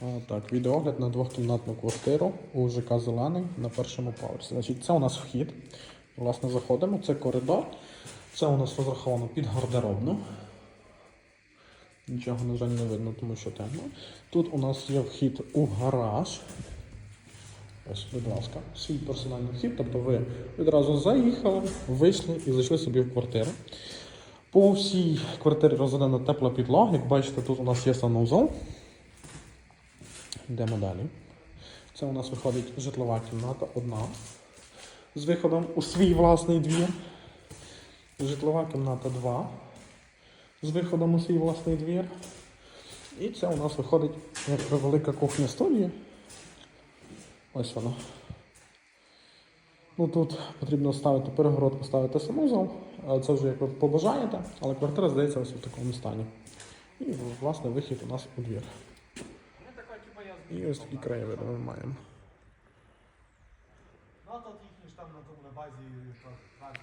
Так, відеогляд на двохкімнатну квартиру у ЖК Зелений на першому поверсі. Значить, це у нас вхід. Власне, заходимо, це коридор. Це у нас розраховано під гардеробну. Нічого, на жаль, не видно, тому що темно. Тут у нас є вхід у гараж. Ось, будь ласка, свій персональний вхід. Тобто ви відразу заїхали, вийшли і зайшли собі в квартиру. По всій квартирі розведена тепла підлога. Як бачите, тут у нас є санузел. Йдемо далі. Це у нас виходить житлова кімната одна. З виходом у свій власний двір. Житлова кімната 2. З виходом у свій власний двір. І це у нас виходить як велика кухня студія. Ось вона. Ну тут потрібно ставити перегородку, ставити санузел. Це вже як ви побажаєте, але квартира здається ось в такому стані. І власне вихід у нас у двір. І ось такі краєвиди ми маємо. To ich niż tam na, tą, na bazie